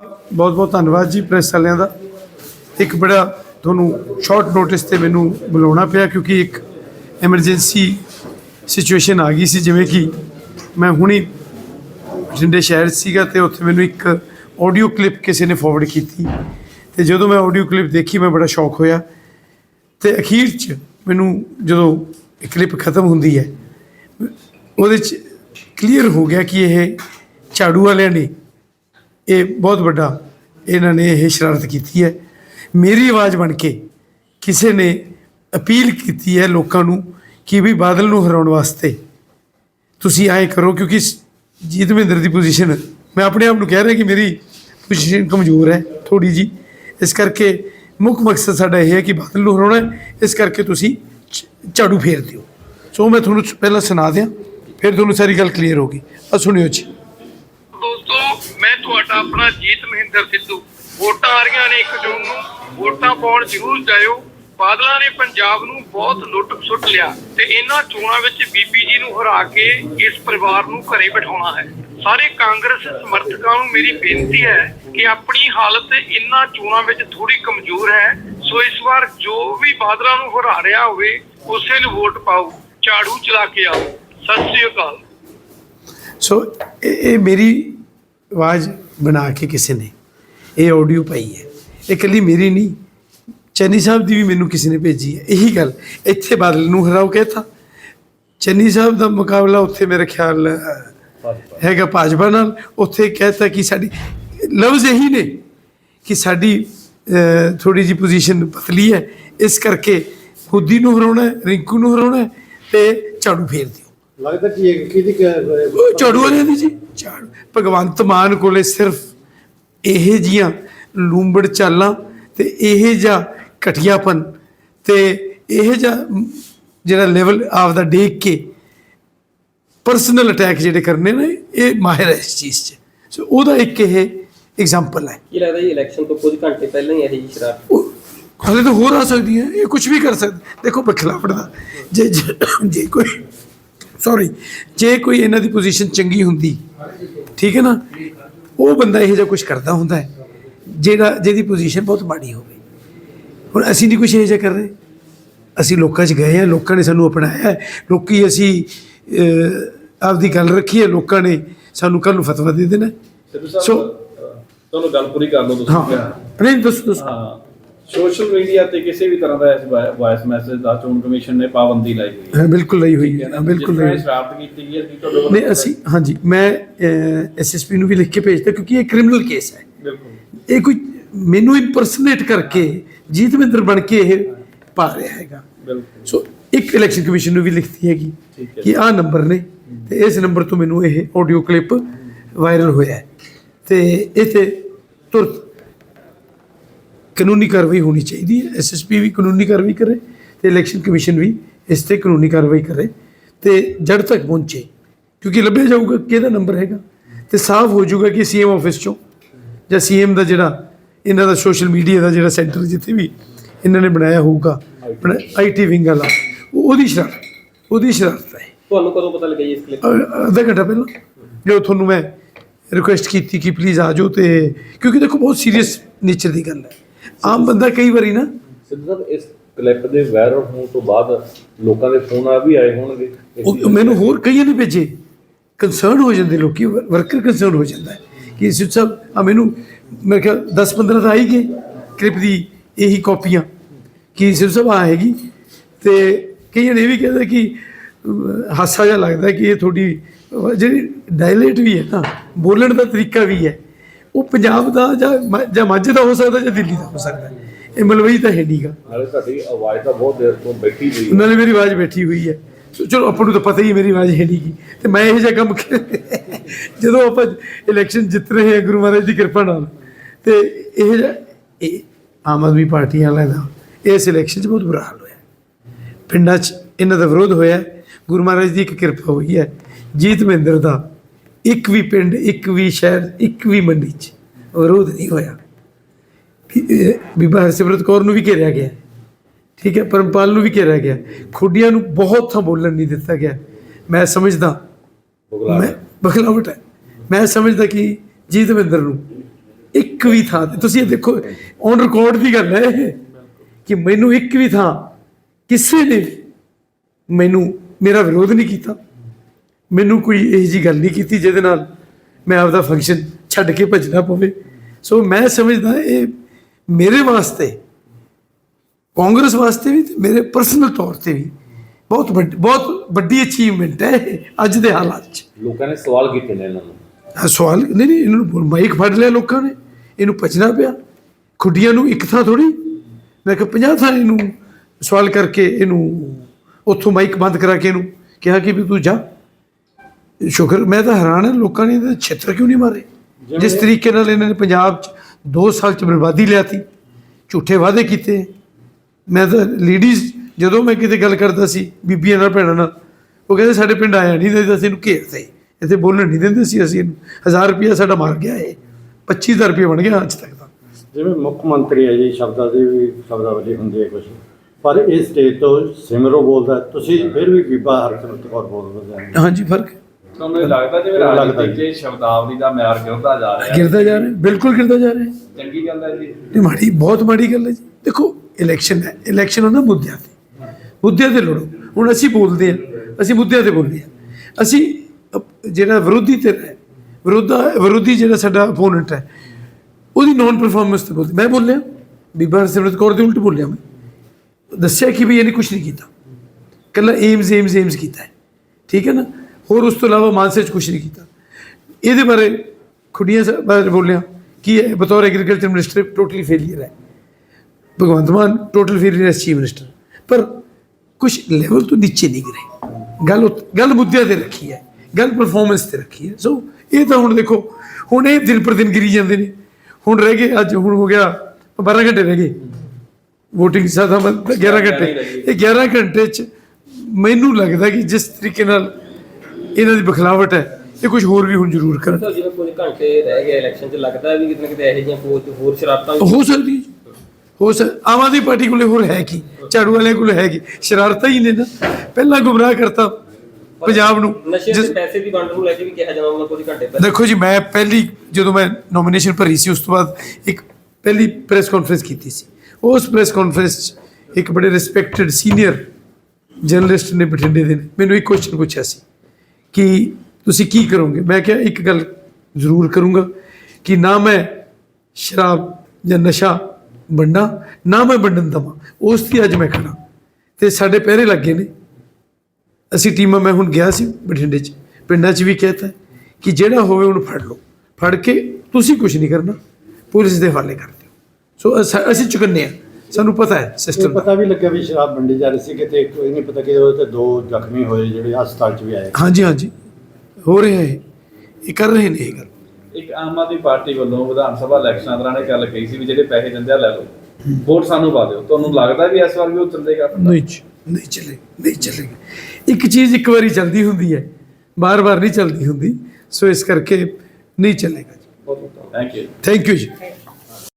ਬਹੁਤ ਬਹੁਤ ਧੰਨਵਾਦ ਜੀ ਪ੍ਰੈਸ ਵਾਲਿਆਂ ਦਾ। ਇੱਕ ਬੜਾ ਤੁਹਾਨੂੰ ਸ਼ਾਰਟ ਨੋਟਿਸ ਤੇ ਮੈਨੂੰ ਬੁਲਾਉਣਾ ਪਿਆ ਕਿਉਂਕਿ ਇੱਕ ਐਮਰਜੈਂਸੀ ਸਿਚੁਏਸ਼ਨ ਆ ਗਈ ਸੀ, ਜਿਵੇਂ ਕਿ ਮੈਂ ਹੁਣੀ ਬਠਿੰਡੇ ਸ਼ਹਿਰ 'ਚ ਸੀਗਾ ਤੇ ਉੱਥੇ ਮੈਨੂੰ ਇੱਕ ਆਡੀਓ ਕਲਿੱਪ ਕਿਸੇ ਨੇ ਫਾਰਵਰਡ ਕੀਤੀ ਤੇ ਜਦੋਂ ਮੈਂ ਆਡੀਓ ਕਲਿੱਪ ਦੇਖੀ ਮੈਂ ਬੜਾ ਸ਼ੌਕ ਹੋਇਆ ਤੇ ਅਖੀਰ 'ਚ ਮੈਨੂੰ ਜਦੋਂ ਇਹ ਕਲਿੱਪ ਖਤਮ ਹੁੰਦੀ ਹੈ, ਉਹਦੇ 'ਚ ਕਲੀਅਰ ਹੋ ਗਿਆ ਕਿ ਇਹ ਝਾੜੂ ਵਾਲਿਆਂ ਨੇ ਇਹ ਬਹੁਤ ਵੱਡਾ ਇਹਨਾਂ ਨੇ ਇਹ ਸ਼ਰਾਰਤ ਕੀਤੀ ਹੈ। ਮੇਰੀ ਆਵਾਜ਼ ਬਣ ਕੇ ਕਿਸੇ ਨੇ ਅਪੀਲ ਕੀਤੀ ਹੈ ਲੋਕਾਂ ਨੂੰ ਕਿ ਵੀ ਬਾਦਲ ਨੂੰ ਹਰਾਉਣ ਵਾਸਤੇ ਤੁਸੀਂ ਐਂ ਕਰੋ ਕਿਉਂਕਿ ਸ- ਜੀਤ ਦੀ ਪੋਜੀਸ਼ਨ ਮੈਂ ਆਪਣੇ ਆਪ ਨੂੰ ਕਹਿ ਰਿਹਾ ਕਿ ਮੇਰੀ ਪੋਜੀਸ਼ਨ ਕਮਜ਼ੋਰ ਹੈ ਥੋੜੀ ਜੀ ਇਸ ਕਰਕੇ ਮੁੱਖ ਮਕਸਦ ਸਾਡਾ ਇਹ ਹੈ ਕਿ ਬਾਦਲ ਨੂੰ ਹਰਾਉਣਾ ਇਸ ਕਰਕੇ ਤੁਸੀਂ ਝ- ਝਾੜੂ ਫੇਰ ਦਿਓ। ਸੋ ਮੈਂ ਤੁਹਾਨੂੰ ਪਹਿਲਾਂ ਸੁਣਾ ਦਿਆਂ, ਫਿਰ ਤੁਹਾਨੂੰ ਸਾਰੀ ਗੱਲ ਕਲੀਅਰ ਹੋਗੀ ਆ ਸੁਣਿਓ ਜੀ। ਦੋਸਤੋ, ਮੈਂ ਤੁਹਾਡਾ ਆਪਣਾ ਜੀਤ ਮਹਿੰਦਰ ਸਿੱਧੂ। ਵੋਟਾਂ ਆ ਰਹੀਆਂ ਨੇ 1 ਜੂਨ ਨੂੰ। ਵੋਟਾਂ ਪਾਉਣ ਜ਼ਰੂਰ ਜਾਇਓ। ਬਾਦਲਾਂ ਨੇ ਪੰਜਾਬ ਨੂੰ ਬਹੁਤ ਲੁੱਟ ਸੁੱਟ ਲਿਆ ਤੇ ਇਹਨਾਂ ਚੋਣਾਂ ਵਿੱਚ ਬੀਬੀ ਜੀ ਨੂੰ ਹਰਾ ਕੇ ਇਸ ਪਰਿਵਾਰ ਨੂੰ ਘਰੇ ਬਿਠਾਉਣਾ ਹੈ। ਸਾਰੇ ਕਾਂਗਰਸ ਸਮਰਥਕਾਂ ਨੂੰ ਮੇਰੀ ਬੇਨਤੀ ਹੈ ਕਿ ਆਪਣੀ ਹਾਲਤ ਇਹਨਾਂ ਚੋਣਾਂ ਵਿੱਚ ਥੋੜੀ ਕਮਜ਼ੋਰ ਹੈ। ਸੋ ਇਸ ਵਾਰ ਜੋ ਵੀ ਬਾਦਲਾਂ ਨੂੰ ਹਰਾ ਰਿਹਾ ਹੋਵੇ, ਉਸੇ ਨੂੰ ਵੋਟ ਪਾਓ। ਝਾੜੂ ਚਲਾ ਕੇ ਆਓ। ਸਤਿ ਸ੍ਰੀ ਅਕਾਲ। ਸੋ ਇਹ ਮੇਰੀ ਆਵਾਜ਼ ਬਣਾ ਕੇ ਕਿਸੇ ਨੇ। ਇਹ ਆਡੀਓ ਪਾਈ ਹੈ। ਇਹ ਇਕੱਲੀ ਮੇਰੀ ਨਹੀਂ, ਚੰਨੀ ਸਾਹਿਬ ਦੀ ਵੀ ਮੈਨੂੰ ਕਿਸੇ ਨੇ ਭੇਜੀ ਹੈ। ਇਹੀ ਗੱਲ, ਇੱਥੇ ਬਾਦਲ ਨੂੰ ਹਰਾਓ ਕਹਿਤਾ। ਚੰਨੀ ਸਾਹਿਬ ਦਾ ਮੁਕਾਬਲਾ ਉੱਥੇ ਮੇਰੇ ਖਿਆਲ ਹੈਗਾ ਭਾਜਪਾ ਨਾਲ। ਉੱਥੇ ਕਹਿਤਾ ਕਿ ਸਾਡੀ, ਲਫ਼ਜ਼ ਇਹੀ ਨੇ ਕਿ ਸਾਡੀ ਥੋੜੀ ਜੀ ਪੋਜੀਸ਼ਨ ਪਤਲੀ ਹੈ। ਇਸ ਕਰਕੇ ਖੁਦੀ ਨੂੰ ਹਰਾਉਣਾ ਰਿੰਕੂ ਨੂੰ ਹਰਾਉਣਾ ਹੈ ਤੇ ਝਾੜੂ ਫੇਰ ਦਿਓ। ਲੱਗਦਾ ਕਿ ਇਹ ਕਿਹਦੀ ਕ- ਉਹ ਝਾੜੂ ਵਾਲਿਆਂ ਦੀ ਜੀ। ਝਾੜੂ। ਭਗਵੰਤ ਮਾਨ ਕੋਲੇ ਸਿਰਫ ਇਹ ਜੀਆਂ ਲੂੰਬੜ ਚਾਲਾਂ ਤੇ ਇਹ ਜਿਹਾ ਘਟੀਆਪਨ ਤੇ ਇਹ ਮ, ਜਿਹੜਾ ਲੈਵਲ ਆਪਦਾ ਦੇਖ ਕੇ ਪਰਸਨਲ ਅਟੈਕ ਜਿਹੜੇ ਕਰਨੇ ਨੇ ਇਹ ਮਾਹਿਰ ਹੈ ਇਸ ਚੀਜ਼ 'ਚ। ਸੋ ਉਹਦਾ ਇੱਕ ਇਹ ਐਗਜ਼ਾਮਪਲ ਹੈ। ਕੀ ਲੱਗਦਾ ਜੀ ਇਲੈਕਸ਼ਨ ਤੋਂ ਕੁਝ ਘੰਟੇ ਪਹਿਲਾਂ ਹੀ ਇਹ ਉਹ ਹਾਲੇ ਤਾਂ ਹੋਰ ਆ ਸਕਦੀ ਹੈ। ਇਹ ਕੁਝ ਵੀ ਕਰ ਸਕਦਾ। ਦੇਖੋ ਬਖਲਾਵਟ ਦਾ ਜੇ ਜੇ- ਜੇ ਕੋਈ ਸੌਰੀ ਜੇ ਕੋਈ ਇਹਨਾਂ ਦੀ ਪੋਜੀਸ਼ਨ ਚੰਗੀ ਹੁੰਦੀ ਠੀਕ ਹੈ ਨਾ? ਉਹ ਬੰਦਾ ਇਹੋ ਜਿਹਾ ਕੁਝ ਕਰਦਾ ਹੁੰਦਾ ਹੈ ਜਿਹੜਾ ਜਿਹਦੀ ਪੋਜੀਸ਼ਨ ਬਹੁਤ ਮਾੜੀ ਹੋਵੇ। ਹੁਣ ਅਸੀਂ ਨਹੀਂ ਕੁਝ ਇਹੋ ਜਿਹਾ ਕਰ ਰਹੇ। ਅਸੀਂ ਲੋਕਾਂ 'ਚ ਗਏ ਆ ਲੋਕਾਂ ਨੇ ਸਾਨੂੰ ਅਪਣਾਇਆ। ਲੋਕੀ ਅਸੀਂ ਆਪਦੀ ਗੱਲ ਰੱਖੀ ਹੈ ਲੋਕਾਂ ਨੇ ਸਾਨੂੰ ਕੱਲ ਨੂੰ ਫਤਵਾ ਦੇ ਦੇਣਾ ਸੋ- ਚਲੋ ਗੱਲ ਪੂਰੀ ਕਰ ਲਓ ਤੁਸੀਂ। ਹਾਂ। ਨਹੀਂ ਦੱਸੋ ਦੱਸੋ। ਹਾਂ। ਸੋਸ਼ਲ ਮੀਡੀਆ ਤੇ ਕਿਸੇ ਵੀ ਤਰ੍ਹਾਂ ਦਾ ਇਸ ਵਾਇਸ ਮੈਸੇਜ ਦਾ ਚੋਣ ਕਮਿਸ਼ਨ ਨੇ ਪਾਬੰਦੀ ਲਾਈ ਹੋਈ ਹੈ। ਬਿਲਕੁਲ ਲਈ ਹੋਈ ਹੈ ਬਿਲਕੁਲ ਲਈ। ਸ਼ਰਾਰਤ ਕੀਤੀ ਗਈ ਹੈ ਕਿ ਤੁਹਾਡੇ ਵੱਲੋਂ ਨਹੀਂ ਅਸੀਂ ਹਾਂਜੀ ਮੈਂ ਐਸਐਸਪੀ ਨੂੰ ਵੀ ਲਿਖ ਕੇ ਭੇਜਤਾ ਕਿਉਂਕਿ ਇਹ ਕ੍ਰਿਮੀਨਲ ਕੇਸ ਹੈ। ਬਿਲਕੁਲ। ਇਹ ਕੋਈ ਮੈਨੂੰ ਇੰਪਰਸਨੇਟ ਕਰਕੇ ਜੀਤਵਿੰਦਰ ਬਣ ਕੇ ਇਹ ਪਾ ਰਿਹਾ ਹੈਗਾ। ਬਿਲਕੁਲ। ਸੋ ਇੱਕ ਇਲੈਕਸ਼ਨ ਕਮਿਸ਼ਨ ਨੂੰ ਵੀ ਲਿਖਤੀ ਹੈਗੀ। ਕਿ ਆਹ ਨੰਬਰ ਨੇ ਤੇ ਇਸ ਨੰਬਰ ਤੋਂ ਮੈਨੂੰ ਇਹ ਆਡੀਓ ਕਲਿੱਪ ਵਾਇਰਲ ਹੋਇਆ ਤੇ ਇਹ ਤੇ ਤੁਰਤ ਕਾਨੂੰਨੀ ਕਾਰਵਾਈ ਹੋਣੀ ਚਾਹੀਦੀ ਹੈ। ਐਸਐਸਪੀ ਵੀ ਕਾਨੂੰਨੀ ਕਾਰਵਾਈ ਕਰੇ ਤੇ ਇਲੈਕਸ਼ਨ ਕਮਿਸ਼ਨ ਵੀ ਇਸ ਤੇ ਕਾਨੂੰਨੀ ਕਾਰਵਾਈ ਕਰੇ ਤੇ ਜੜ ਤੱਕ ਪਹੁੰਚੇ। ਕਿਉਂਕਿ ਲੱਭਿਆ ਜਾਊਗਾ ਕਿਹਦਾ ਨੰਬਰ ਹੈਗਾ। ਤੇ ਸਾਫ਼ ਹੋ ਜਾਊਗਾ ਕਿ ਸੀਐਮ ਆਫਿਸ ਚੋਂ ਜਾਂ ਸੀਐਮ ਦਾ ਜਿਹੜਾ ਇਹਨਾਂ ਦਾ ਸੋਸ਼ਲ ਮੀਡੀਆ ਦਾ ਜਿਹੜਾ ਸੈਂਟਰ ਜਿੱਥੇ ਵੀ ਇਹਨਾਂ ਨੇ ਬਣਾਇਆ ਹੋਊਗਾ ਆਈਟੀ ਵਿੰਗ ਵਾਲਾ ਉਹ- ਉਹਦੀ ਸ਼ਰਾਰਤ ਉਹਦੀ ਸ਼ਰਾਰਤ ਹੈ। ਤੁਹਾਨੂੰ ਕਦੋਂ ਪਤਾ ਲੱਗਿਆ ਜੀ ਇਸ ਕਲਿੱਪ ਅੱਧਾ ਘੰਟਾ ਪਹਿਲਾਂ ਜਦੋਂ ਤੁਹਾਨੂੰ ਮੈਂ ਰਿਕੁਐਸਟ ਕੀਤੀ ਕਿ ਪਲੀਜ਼ ਆ ਜਾਓ ਤੇ ਕਿਉਂਕਿ ਦੇਖੋ ਬਹੁਤ ਸੀਰੀਅਸ ਨੇਚਰ ਦੀ ਗੱਲ ਹੈ। ਆਮ ਬੰਦਾ ਕਈ ਵਾਰੀ ਨਾ ਸਿੱਧੂ ਸਾਹਿਬ ਇਸ ਕਲਿੱਪ ਦੇ ਵਾਇਰਲ ਹੋਣ ਤੋਂ ਬਾਅਦ ਲੋਕਾਂ ਦੇ ਫੋਨ ਆ ਵੀ ਆਏ ਹੋਣਗੇ। ਉਹ ਮੈਨੂੰ ਹੋਰ ਕਈਆਂ ਨੇ ਭੇਜੇ। ਕੰਸਰਨ ਹੋ ਜਾਂਦੇ ਲੋਕੀ ਵਰਕਰ ਕੰਸਰਨ ਹੋ ਜਾਂਦਾ ਕਿ ਸਿੱਧ ਸਾਹਿਬ ਆ ਮੈਨੂੰ ਮੈਂ ਕਿਹਾ 10 15 ਤਾਂ ਆਈ ਗਏ ਕਲਿੱਪ ਦੀ ਇਹੀ ਕਾਪੀਆਂ ਕਿ ਸਿੱਧ ਸਾਹਿਬ ਆ ਹੈਗੀ। ਤੇ ਕਈਆਂ ਨੇ ਇਹ ਵੀ ਕਹਿੰਦਾ ਕਿ ਹਾਸਾ ਜਿਹਾ ਲੱਗਦਾ ਕਿ ਇਹ ਤੁਹਾਡੀ ਜਿਹੜੀ ਡਾਇਲੇਟ ਵੀ ਹੈ ਨਾ ਬੋਲਣ ਦਾ ਤਰੀਕਾ ਵੀ ਹੈ। ਉਹ ਪੰਜਾਬ ਦਾ ਜਾਂ ਮ- ਜਾਂ ਮਾਝੇ ਦਾ ਹੋ ਸਕਦਾ ਜਾਂ ਦਿੱਲੀ ਦਾ ਹੋ ਸਕਦਾ। ਇਹ ਮਲਵਈ ਤਾਂ ਹੈ ਨਹੀਂਗਾ ਨਾਲੇ ਤੁਹਾਡੀ ਆਵਾਜ਼ ਤਾਂ ਬਹੁਤ ਦੇਰ ਤੋਂ ਬੈਠੀ ਹੋਈ ਹੈ। ਨਾਲੇ ਮੇਰੀ ਆਵਾਜ਼ ਬੈਠੀ ਹੋਈ ਹੈ। ਸੋ ਚਲੋ ਆਪਾਂ ਨੂੰ ਤਾਂ ਪਤਾ ਹੀ ਹੈ ਮੇਰੀ ਆਵਾਜ਼ ਹੈ ਨਹੀਂ ਗੀ ਤੇ ਮੈਂ ਇਹ ਜਿਹਾ ਕੰਮ ਕਰ ਜਦੋਂ ਆਪਾਂ ਇਲੈਕਸ਼ਨ ਜਿੱਤ ਰਹੇ ਹਾਂ ਗੁਰੂ ਮਹਾਰਾਜ ਦੀ ਕਿਰਪਾ ਨਾਲ। ਤੇ ਇਹ ਜਿਹਾ ਇਹ ਆਮ ਆਦਮੀ ਪਾਰਟੀ ਵਾਲਿਆਂ ਦਾ ਇਸ ਇਲੈਕਸ਼ਨ 'ਚ ਬਹੁਤ ਬੁਰਾ ਹਾਲ ਹੋਇਆ। ਪਿੰਡਾਂ 'ਚ ਇਹਨਾਂ ਦਾ ਵਿਰੋਧ ਹੋਇਆ। ਗੁਰੂ ਮਹਾਰਾਜ ਦੀ ਇੱਕ ਕਿਰਪਾ ਹੋਈ ਹੈ। ਜੀਤ ਮਹਿੰਦਰ ਦਾ ਇੱਕ ਵੀ ਪਿੰਡ ਇੱਕ ਵੀ ਸ਼ਹਿਰ ਇੱਕ ਵੀ ਮੰਡੀ 'ਚ ਵਿਰੋਧ ਨਹੀਂ ਹੋਇਆ। ਬੀਬਾ ਹਰਸਿਮਰਤ ਕੌਰ ਨੂੰ ਵੀ ਘੇਰਿਆ ਗਿਆ। ਠੀਕ ਹੈ ਪਰਮਪਾਲ ਨੂੰ ਵੀ ਘੇਰਿਆ ਗਿਆ। ਖੁੱਡੀਆਂ ਨੂੰ ਬਹੁਤ ਥਾਂ ਬੋਲਣ ਨਹੀਂ ਦਿੱਤਾ ਗਿਆ। ਮੈਂ ਸਮਝਦਾ ਮੈਂ ਬਖਲਾਵਟ ਹੈ। ਮੈਂ ਸਮਝਦਾ ਕਿ ਜੀਤਵਿੰਦਰ ਨੂੰ ਇੱਕ ਵੀ ਥਾਂ ਤੇ ਤੁਸੀਂ ਇਹ ਦੇਖੋ ਔਨ ਰਿਕਾਰਡ ਦੀ ਗੱਲ ਹੈ ਇਹ, ਕਿ ਮੈਨੂੰ ਇੱਕ ਵੀ ਥਾਂ ਕਿਸੇ ਨੇ ਮੈਨੂੰ ਮੇਰਾ ਵਿਰੋਧ ਨਹੀਂ ਕੀਤਾ। ਮੈਨੂੰ ਕੋਈ ਇਹੋ ਜੀ ਗੱਲ ਨਹੀਂ ਕੀਤੀ ਜਿਹਦੇ ਨਾਲ ਮੈਂ ਆਪਦਾ ਫੰਕਸ਼ਨ ਛੱਡ ਕੇ ਭੱਜਣਾ ਪਵੇ। ਸੋ ਮੈਂ ਸਮਝਦਾ ਇਹ ਮੇਰੇ ਵਾਸਤੇ ਕਾਂਗਰਸ ਵਾਸਤੇ ਵੀ ਤੇ ਮੇਰੇ ਪਰਸਨਲ ਤੌਰ ਤੇ ਵੀ ਬਹੁਤ ਵੱਡੀ ਬਹੁਤ ਵੱਡੀ ਅਚੀਵਮੈਂਟ ਹੈ ਅੱਜ ਦੇ ਹਾਲਾਤ 'ਚ। ਲੋਕਾਂ ਨੇ ਸਵਾਲ ਕੀਤੇ ਨੇ ਇਹਨਾਂ ਨੂੰ। ਸਵਾਲ ਨਹੀਂ ਨਹੀਂ ਇਹਨਾਂ ਨੂੰ ਮਾਈਕ ਫੜ ਲਿਆ ਲੋਕਾਂ ਨੇ। ਇਹਨੂੰ ਭੱਜਣਾ ਪਿਆ। ਖੁੱਡੀਆਂ ਨੂੰ ਇੱਕ ਥਾਂ ਥੋੜੀ ਮੈਂ ਕਿਹਾ 50 ਥਾਂ ਇਹਨੂੰ ਸਵਾਲ ਕਰਕੇ ਇਹਨੂੰ ਉੱਥੋਂ ਮਾਈਕ ਬੰਦ ਕਰਾ ਕੇ ਇਹਨੂੰ ਕਿਹਾ ਕਿ ਵੀ ਤੂੰ ਜਾ। ਸ਼ੁਕਰ ਮੈਂ ਤਾਂ ਹੈਰਾਨ ਹਾਂ ਲੋਕਾਂ ਨੇ ਇਹਦੇ ਛਿੱਤਰ ਕਿਉਂ ਨਹੀਂ ਮਾਰੇ? ਜਿਸ ਤਰੀਕੇ ਨਾਲ ਇਹਨਾਂ ਨੇ ਪੰਜਾਬ 'ਚ 2 ਸਾਲ 'ਚ ਬਰਬਾਦੀ ਲਿਆਤੀ ਝੂਠੇ ਵਾਅਦੇ ਕੀਤੇ। ਮੈਂ ਤਾਂ ਲੇਡੀਜ਼ ਜਦੋਂ ਮੈਂ ਕਿਤੇ ਗੱਲ ਕਰਦਾ ਸੀ ਬੀਬੀਆਂ ਨਾਲ ਭੈਣਾਂ ਨਾਲ ਉਹ ਕਹਿੰਦੇ ਸਾਡੇ ਪਿੰਡ ਆਇਆ ਨਹੀਂ ਤੇ ਅਸੀਂ ਇਹਨੂੰ ਘੇਰਦੇ। ਇੱਥੇ ਬੋਲਣ ਨਹੀਂ ਦਿੰਦੇ ਸੀ ਅਸੀਂ ਇਹਨੂੰ। 1000 ਰੁਪਇਆ ਸਾਡਾ ਮਾਰ ਗਿਆ ਇਹ। 25000 ਰੁਪਇਆ ਬਣ ਗਿਆ ਅੱਜ ਤੱਕ ਦਾ ਜਿਵੇਂ ਮੁੱਖ ਮੰਤਰੀ ਹੈ ਜੀ ਸ਼ਬਦਾਂ ਦੀ ਵੀ ਸ਼ਬਦਾਵਲੀ ਹੁੰਦੀ ਹੈ ਕੁਝ ਪਰ ਇਹ ਸਟੇਜ ਤੋਂ ਸਿਮਰੋ ਬੋਲਦਾ ਤੁਸੀਂ ਫਿਰ ਵੀ ਬੀਬਾ ਹਰਸਿਮਰਤ ਕੌਰ ਬੋਲਦੇ ਹੋ। ਹਾਂਜੀ ਫ਼ਰਕ। ਤੁਹਾਨੂੰ ਇਹ ਲੱਗਦਾ ਜਿਵੇਂ ਰਾਜਨੀਤੀ 'ਚ ਸ਼ਬਦਾਵਲੀ ਦਾ ਮਿਆਰ ਗਿਰਦਾ ਜਾ ਰਿਹਾ? ਗਿਰਦਾ ਜਾ ਰਿਹਾ ਬਿਲਕੁਲ ਗਿਰਦਾ ਜਾ ਰਿਹਾ। ਚੰਗੀ ਗੱਲ ਹੈ ਜੀ। ਇਹ ਮਾੜੀ ਬਹੁਤ ਮਾੜੀ ਗੱਲ ਹੈ ਜੀ। ਦੇਖੋ ਇਲੈਕਸ਼ਨ ਹੈ। ਇਲੈਕਸ਼ਨ ਹੁੰਦਾ ਮੁੱਦਿਆਂ ਤੇ। ਮੁੱਦਿਆਂ ਤੇ ਲੜੋ। ਹੁਣ ਅਸੀਂ ਬੋਲਦੇ ਹਾਂ। ਅਸੀਂ ਮੁੱਦਿਆਂ ਤੇ ਬੋਲਦੇ ਹਾਂ। ਅਸੀਂ ਜਿਹੜਾ ਵਿਰੋਧੀ ਤੇ ਹੈ ਵਿਰੋਧਾ ਵਿਰੋਧੀ ਜਿਹੜਾ ਸਾਡਾ ਅਪੋਨੈਂਟ ਹੈ ਉਹਦੀ ਨੌਨ ਪਰਫਾਰਮੈਂਸ ਤੇ ਬੋਲਦੇ। ਮੈਂ ਬੋਲਿਆ ਬੀਬਾ ਸਿਮਰਤ ਕੌਰ ਦੇ ਉਲਟ ਬੋਲਿਆ ਮੈਂ। ਦੱਸਿਆ ਕਿ ਵੀ ਇਹਨੇ ਕੁਝ ਨਹੀਂ ਕੀਤਾ। ਕੱਲਾ ਏਮਸ ਏਮਸ ਏਮਸ ਕੀਤਾ ਹੈ। ਠੀਕ ਹੈ ਨਾ? ਹੋਰ ਉਸ ਤੋਂ ਇਲਾਵਾ ਮਾਨਸੇ 'ਚ ਕੁਝ ਨਹੀਂ ਕੀਤਾ। ਇਹਦੇ ਬਾਰੇ ਖੁੱਡੀਆਂ ਸਾਹਿਬ ਬਾਰੇ ਬੋਲਿਆ, ਕੀ ਇਹ ਬਤੌਰ ਐਗਰੀਕਲਚਰ ਮਿਨਿਸਟਰ ਟੋਟਲੀ ਫੇਲੀਅਰ ਹੈ। ਭਗਵੰਤ ਮਾਨ ਟੋਟਲ ਫੇਲੀਅਰ ਹੈ ਚੀਫ ਮਿਨਿਸਟਰ ਪਰ ਕੁਝ ਲੈਵਲ ਤੋਂ ਨੀਚੇ ਨਹੀਂ ਗਏ। ਗੱਲ ਉੱਤ- ਗੱਲ ਮੁੱਦਿਆਂ ਤੇ ਰੱਖੀ ਹੈ, ਗੱਲ ਪਰਫਾਰਮੈਂਸ ਤੇ ਰੱਖੀ ਹੈ। ਸੋ ਇਹ ਤਾਂ ਹੁਣ ਦੇਖੋ, ਹੁਣ ਇਹ ਦਿਨ ਪਰ ਦਿਨ ਗਿਰੀ ਜਾਂਦੇ ਨੇ। ਹੁਣ ਰਹਿ ਗਏ, ਅੱਜ ਹੁਣ ਹੋ ਗਿਆ 12 ਘੰਟੇ ਰਹਿ ਗਏ। VOTING ਸਾਦਾ 11 ਘੰਟੇ। ਇਹ 11 ਘੰਟੇ ਚ ਮੈਨੂੰ ਲੱਗਦਾ ਕਿ ਜਿਸ ਤਰੀਕੇ ਨਾਲ ਇਹਨਾਂ ਦੀ ਬਖਲਾਵਟ ਹੈ ਇਹ ਕੁਝ ਹੋਰ ਵੀ ਹੁਣ ਜ਼ਰੂਰ ਕਰਨ। ਸਰ ਜਿਵੇਂ ਕੁਝ ਘੰਟੇ ਰਹਿ ਗਏ ਇਲੈਕਸ਼ਨ 'ਚ ਲੱਗਦਾ ਵੀ ਕਿਤੇ ਨਾ ਕਿਤੇ ਇਹੋ ਜਿਹੀਆਂ ਫੌਜ ਹੋਰ ਸ਼ਰਾਰਤਾਂ ਹੋ ਸਕਦੀ ਹੈ ਸਕ ਆਮ ਆਦਮੀ ਪਾਰਟੀ ਕੋਲੇ ਹੋਰ ਹੈ ਕੀ? ਝਾੜੂ ਵਾਲਿਆਂ ਕੋਲੇ ਹੈ ਕੀ? ਸ਼ਰਾਰਤਾਂ ਹੀ ਨੇ ਨਾ। ਪਹਿਲਾਂ ਗੁੰਮਰਾਹ ਕਰਤਾ ਪੰਜਾਬ ਨੂੰ। ਨਸ਼ੇ ਜਿਸ- ਤੇ ਪੈਸੇ ਦੀ ਵੰਡ ਨੂੰ ਲੈ ਕੇ ਵੀ ਕਿਹਾ ਜਾਂਦਾ ਉਹਨਾਂ ਕੁਝ ਘੰਟੇ ਪਹਿਲਾਂ। ਦੇਖੋ ਜੀ ਮੈਂ ਪਹਿਲੀ ਜਦੋਂ ਮੈਂ ਨੋਮੀਨੇਸ਼ਨ ਭਰੀ ਸੀ ਉਸ ਤੋਂ ਬਾਅਦ ਇੱਕ ਪਹਿਲੀ ਪ੍ਰੈਸ ਕਾਨਫਰੰਸ ਕੀਤੀ ਸੀ। ਉਸ ਪ੍ਰੈਸ ਕਾਨਫਰੰਸ 'ਚ ਇੱਕ ਬੜੇ ਰਿਸਪੈਕਟਡ ਸੀਨੀਅਰ ਜਰਨਲਿਸਟ ਨੇ ਬਠਿੰਡੇ ਦੇ ਨੇ। ਮੈਨੂੰ ਇੱਕ ਕੁਐਸਚਨ ਪੁੱਛਿਆ ਸੀ। ਕਿ ਤੁਸੀਂ ਕੀ ਕਰੋਗੇ? ਮੈਂ ਕਿਹਾ, ਇੱਕ ਗੱਲ ਜ਼ਰੂਰ ਕਰੂੰਗਾ ਕਿ ਨਾ ਮੈਂ ਸ਼ਰਾਬ ਜਾਂ ਨਸ਼ਾ ਵੰਡਾਂ, ਨਾ ਮੈਂ ਵੰਡਣ ਦੇਵਾਂ। ਉਸ ਦੀ ਅੱਜ ਮੈਂ ਖੜਾ ਤੇ ਸਾਡੇ ਪਹਿਰੇ ਲੱਗੇ ਨੇ। ਅਸੀਂ ਟੀਮਾਂ, ਮੈਂ ਹੁਣ ਗਿਆ ਸੀ ਬਠਿੰਡੇ 'ਚ। ਪਿੰਡਾਂ 'ਚ ਵੀ ਕਹਿਤਾ ਕਿ ਜਿਹੜਾ ਹੋਵੇ ਉਹਨੂੰ ਫੜ ਲਓ। ਫੜ ਕੇ ਤੁਸੀਂ ਕੁਝ ਨਹੀਂ ਕਰਨਾ। ਪੁਲਿਸ ਦੇ ਹਵਾਲੇ ਕਰ ਦਿਓ। ਸੋ ਅਸੀਂ ਚੁਕੰਨੇ ਆ। ਸਾਨੂੰ ਪਤਾ ਹੈ ਸਿਸਟਮ ਦਾ। ਪਤਾ ਵੀ ਲੱਗਿਆ ਵੀ ਸ਼ਰਾਬ ਵੰਡੀ ਜਾ ਰਹੀ ਸੀ ਕਿਤੇ ਕੋਈ ਨਹੀਂ ਪਤਾ ਕਿ ਉਹਦੇ ਤੇ ਦੋ ਜ਼ਖਮੀ ਹੋਏ ਜਿਹੜੇ ਹਸਪਤਾਲ 'ਚ ਵੀ ਆਏ। ਹਾਂਜੀ ਹਾਂਜੀ। ਹੋ ਰਿਹਾ ਹੈ ਇਹ ਕਰ ਰਹੇ ਨੇ ਇਹ ਗੱਲ। ਇੱਕ ਆਮ ਆਦਮੀ ਪਾਰਟੀ ਵੱਲੋਂ ਵਿਧਾਨ ਸਭਾ ਇਲੈਕਸ਼ਨਾਂ ਦੌਰਾਨ ਇਹ ਗੱਲ ਕਹੀ ਸੀ ਵੀ ਜਿਹੜੇ ਪੈਸੇ ਦਿੰਦੇ ਆ ਲੈ ਲਓ। ਵੋਟ ਸਾਨੂੰ ਪਾ ਦਿਓ। ਤੁਹਾਨੂੰ ਲੱਗਦਾ ਵੀ ਇਸ ਵਾਰ ਵੀ ਉਹ ਚੱਲੇਗਾ ਨਹੀਂ ਜੀ, ਨਹੀਂ ਚੱਲੇ ਨਹੀਂ ਚੱਲੇਗਾ ਇੱਕ ਚੀਜ਼ ਇੱਕ ਵਾਰੀ ਚੱਲਦੀ ਹੁੰਦੀ ਹੈ। ਬਾਰ-ਬਾਰ ਨਹੀਂ ਚੱਲਦੀ ਹੁੰਦੀ। ਸੋ ਇਸ ਕਰਕੇ ਨਹੀਂ ਚੱਲੇਗਾ ਜੀ। ਥੈਂਕ ਯੂ ਥੈਂਕ ਯੂ ਜੀ।